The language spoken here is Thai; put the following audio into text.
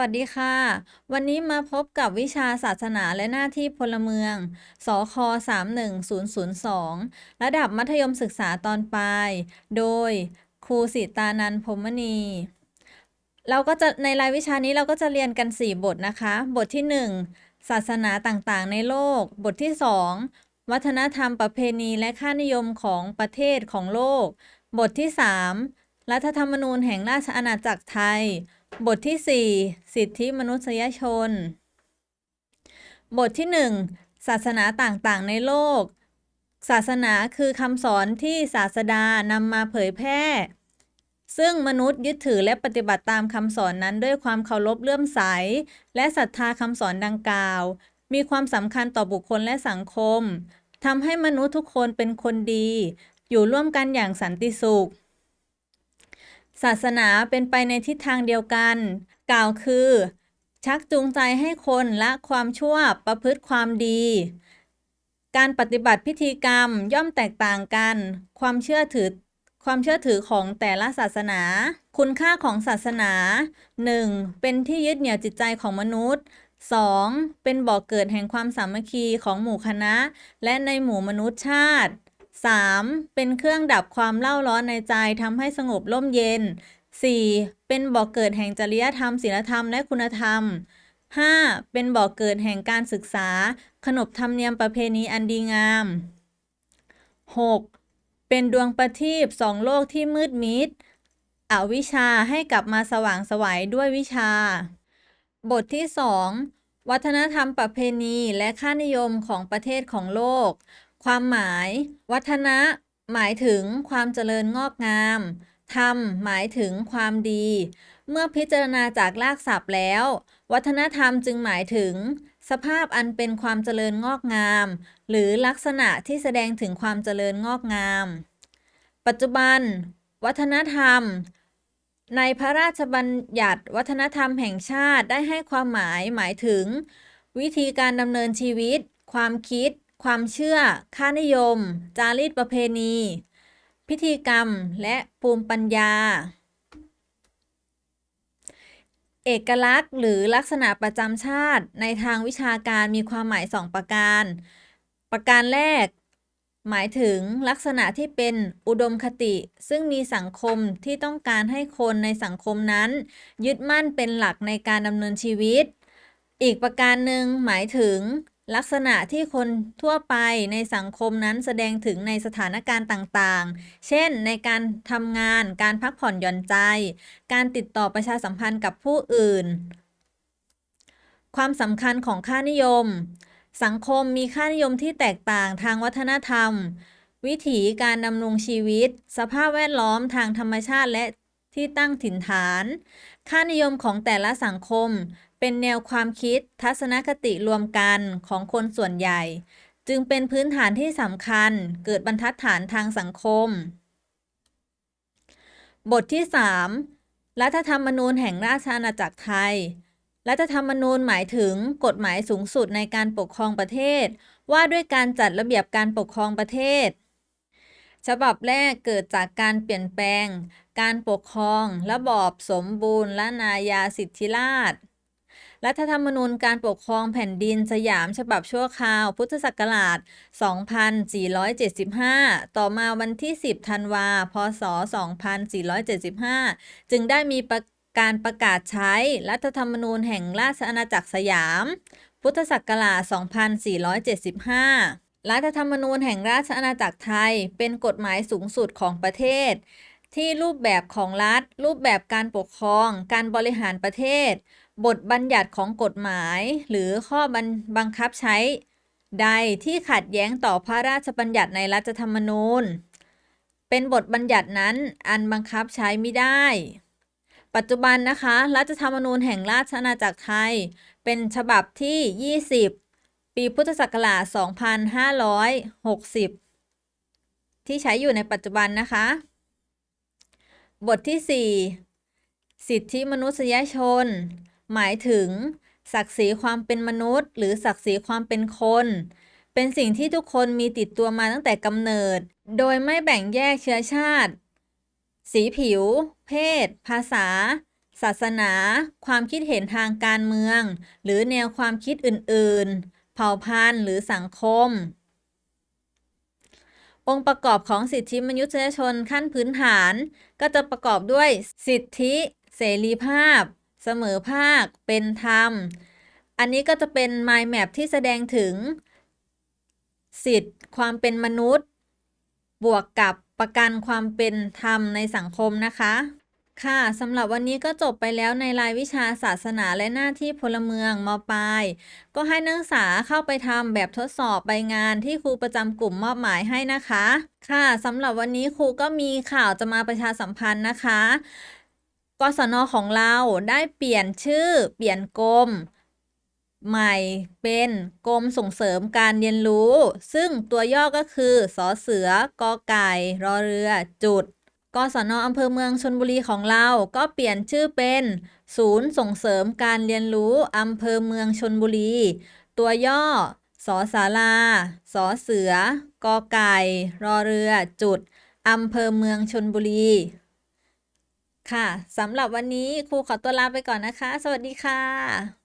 วัสดีค่ะ วันนี้มาพบกับวิชาศาสนาและหน้าที่พลเมือง สค 31002 ระดับมัธยมศึกษาตอนปลาย โดยครูสิตานันพรหมณี เราก็จะในรายวิชานี้เราก็จะเรียนกัน 4 บทนะคะ บทที่ 1 ศาสนาต่างๆ ในโลก บทที่ 2 วัฒนธรรมประเพณีและค่านิยมของประเทศของโลก บทที่ 3 รัฐธรรมนูญแห่งราชอาณาจักรไทย บทที่ 4 สิทธิมนุษยชน บทที่ 1 ศาสนาต่างๆ ในโลก ศาสนาคือคำสอนที่ศาสดานำมาเผยแพร่ ซึ่งมนุษย์ยึดถือและปฏิบัติตามคำสอนนั้นด้วยความเคารพเลื่อมใส และศรัทธาคำสอนดังกล่าว มีความสำคัญต่อบุคคลและสังคมทำให้มนุษย์ทุกคนเป็นคนดี อยู่ร่วมกันอย่างสันติสุข ศาสนาเป็นไปในทิศทางเดียวกัน กล่าวคือ ชักจูงใจให้คนละความชั่วประพฤติความดี การปฏิบัติพิธีกรรมย่อมแตกต่างกัน ความเชื่อถือความเชื่อถือของแต่ละศาสนา คุณค่าของศาสนา 1. เป็นที่ยึดเหนี่ยวจิตใจของมนุษย์ 2. เป็นบ่อกเกิดแห่งความสามัคคีของหมู่คณะ และในหมู่มนุษยชาติ 3. เป็นเครื่องดับความเล่าร้อนในใจทำให้สงบร่มเย็น 4. เป็นบ่อกเกิดแห่งจริยธรรมศีลธรรมและคุณธรรม 5. เป็นบ่อกเกิดแห่งการศึกษา ขนบธรรมเนียมประเพณีอันดีงาม 6. เป็นดวงประทีปสองโลกที่มืดมิด อวิชาให้กลับมาสว่างสวัยด้วยวิชา บทที่ 2 วัฒนธรรมประเพณีและค่านิยมของประเทศของโลก ความหมาย วัฒนะ หมายถึงความเจริญงอกงามธรรมหมายถึงความดี เมื่อพิจารณาจากรากศัพท์แล้ว วัฒนธรรมจึงหมายถึง สภาพอันเป็นความเจริญงอกงาม หรือลักษณะที่แสดงถึงความเจริญงอกงาม ปัจจุบัน วัฒนธรรม ในพระราชบัญญัติวัฒนธรรมแห่งชาติได้ให้ความหมายหมายถึง วิธีการดำเนินชีวิต ความคิด ความเชื่อ ค่านิยม จารีตประเพณี พิธีกรรม และภูมิปัญญา เอกลักษณ์หรือลักษณะประจำชาติในทางวิชาการมีความหมายสองประการ ประการแรก หมายถึงลักษณะที่เป็นอุดมคติ ซึ่งมีสังคมที่ต้องการให้คนในสังคมนั้น ยึดมั่นเป็นหลักในการดำเนินชีวิต อีกประการหนึ่งหมายถึง ลักษณะที่คนทั่วไปในสังคมนั้นแสดงถึงในสถานการณ์ต่างๆ เช่น ในการทำงาน การพักผ่อนหย่อนใจ การติดต่อประชาสัมพันธ์กับผู้อื่น ความสำคัญของค่านิยม สังคมมีค่านิยมที่แตกต่างทางวัฒนธรรม วิถีการดำรงชีวิต สภาพแวดล้อมทางธรรมชาติและที่ตั้งถิ่นฐาน ค่านิยมของแต่ละสังคม เป็นแนวความคิดทัศนคติรวมกันของคนส่วนใหญ่ จึงเป็นพื้นฐานที่สำคัญเกิดบรรทัดฐานทางสังคม บทที่ 3 รัฐธรรมนูญแห่งราชอาณาจักรไทย รัฐธรรมนูญหมายถึงกฎหมายสูงสุดในการปกครองประเทศ ว่าด้วยการจัดระเบียบการปกครองประเทศ ฉบับแรกเกิดจากการเปลี่ยนแปลง การปกครอง ระบอบสมบูรณ์และนายาสิทธิราช รัฐธรรมนูญการปกครองแผ่นดินสยามฉบับชั่วคราว พุทธศักราช 2475 ต่อมาวันที่ 10 ธันวา พศ 2475 จึงได้มีประการประกาศใช้รัฐธรรมนูญแห่งราชอาณาจักรสยาม พุทธศักราช 2475รัฐธรรมนูญแห่งราชอาณาจักรไทย เป็นกฎหมายสูงสุดของประเทศ ที่รูปแบบของรัฐ รูปแบบการปกครอง การบริหารประเทศ บทบัญญัติของกฎหมาย หรือข้อบังบังคับใช้ ใดที่ขัดแย้งต่อพระราชบัญญัติในรัฐธรรมนูญ เป็นบทบัญญัตินั้นอันบังคับใช้ไม่ได้ ปัจจุบันนะคะ รัฐธรรมนูญแห่งราชอาณาจักรไทย เป็นฉบับที่ 20 ปีพุทธศักราช 2560 ที่ใช้อยู่ในปัจจุบันนะคะ บทที่ 4 สิทธิมนุษยชน หมายถึง ศักดิ์ศรีความเป็นมนุษย์ หรือศักดิ์ศรีความเป็นคน เป็นสิ่งที่ทุกคนมีติดตัวมาตั้งแต่กำเนิด โดยไม่แบ่งแยกเชื้อชาติ สีผิว เพศ ภาษา ศาสนา ความคิดเห็นทางการเมือง หรือแนวความคิดอื่น ๆ เผ่าพันธุ์หรือสังคม องค์ประกอบของสิทธิมนุษยชนขั้นพื้นฐาน ก็จะประกอบด้วยสิทธิ เสรีภาพ เสมอภาค เป็นธรรม อันนี้ก็จะเป็น mind map ที่แสดงถึง สิทธิ์ความเป็นมนุษย์ บวกกับประกันความเป็นธรรมในสังคมนะคะ ค่ะสำหรับวันนี้ก็จบไปแล้วในรายวิชาศาสนาและหน้าที่พลเมืองมปลาย ก็ให้นักศึกษาเข้าไปทำแบบทดสอบใบงานที่ครูประจำกลุ่มมอบหมายให้นะคะ ค่ะสำหรับวันนี้ครูก็มีข่าวจะมาประชาสัมพันธ์นะคะ กศนของเราได้เปลี่ยนชื่อเปลี่ยนกรมใหม่เป็นกรมส่งเสริมการเรียนรู้ ซึ่งตัวย่อก็คือสอเสือกอไก่รอเรือจุดกศนอำเภอเมืองชนบุรีของเราก็เปลี่ยนชื่อเป็น ศูนย์ส่งเสริมการเรียนรู้อำเภอเมืองชนบุรี ตัวย่อสอสาราสอเสือกอไก่รอเรือจุดอำเภอเมืองชนบุรี ค่ะสำหรับวันนี้ครูขอตัวลาไปก่อนนะคะ สวัสดีค่ะ